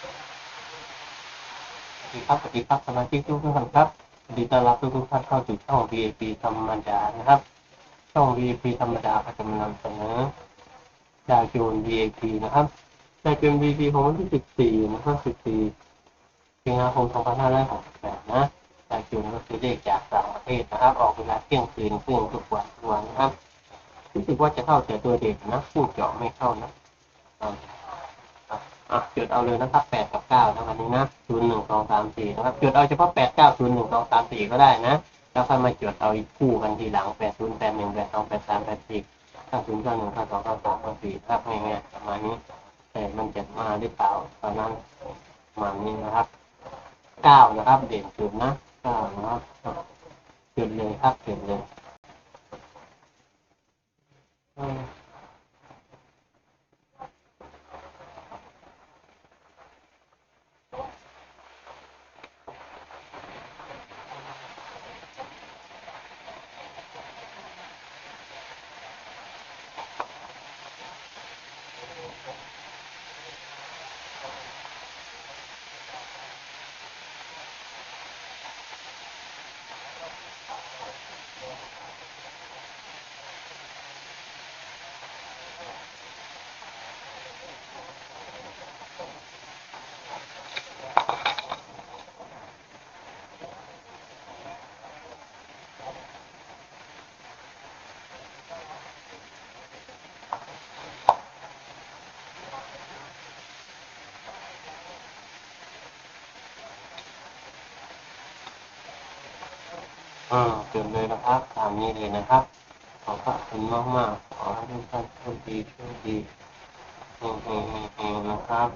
สวัสดีครับ สวัสดีครับสมาชิกทุกท่านครับยินดีต้อนรับทุกทุกๆท่านเข้าสู่ช่อง VIP ธรรมดานะครับ ช่อง VIP ธรรมดาก็จะนำเสนอดาวโจน VIP นะครับดาวโจน VIP ของวันที่ 14 นะครับ 14สิงหาคม2568นะดาวโจนก็คือเลขจากต่างประเทศนะครับ ออกเวลาเที่ยงคืนครึ่งทุกวันทุกวันนะครับรู้สึกว่าจะเข้าแต่ตัวเด็กนะผู้เจาะไม่เข้านะ อะจุดเอาเลยนะครับแปดกับเก้านะวันนี้นะศูนย์หนึ่งสองสามสี่นะครับจุดเอาเฉพาะแปดเก้าศูนย์หนึ่งสองสามสี่ก็ได้นะ แล้วค่อยมาจุดเอาอีกคู่กันทีหลังแปดศูนย์แปดหนึ่งแปดสองแปดสามแปดสี่เก้าศูนย์เก้าหนึ่งเก้าสองเก้าสามเก้าสี่ครับง่ายๆประมาณนี้ แต่มันจะมาหรือเปล่าตอนนั้นประมาณนี้นะครับเก้านะครับ เด่นจุดนะเก้านะครับจุดเลยครับจุดเลย อ่าเกิดเลยนะครับตามนี้เลยนะครับ ขอขอบคุณมากมากขอให้ทุกท่านโชคดีโชคดีเฮงเฮงเฮงเฮงนะครับ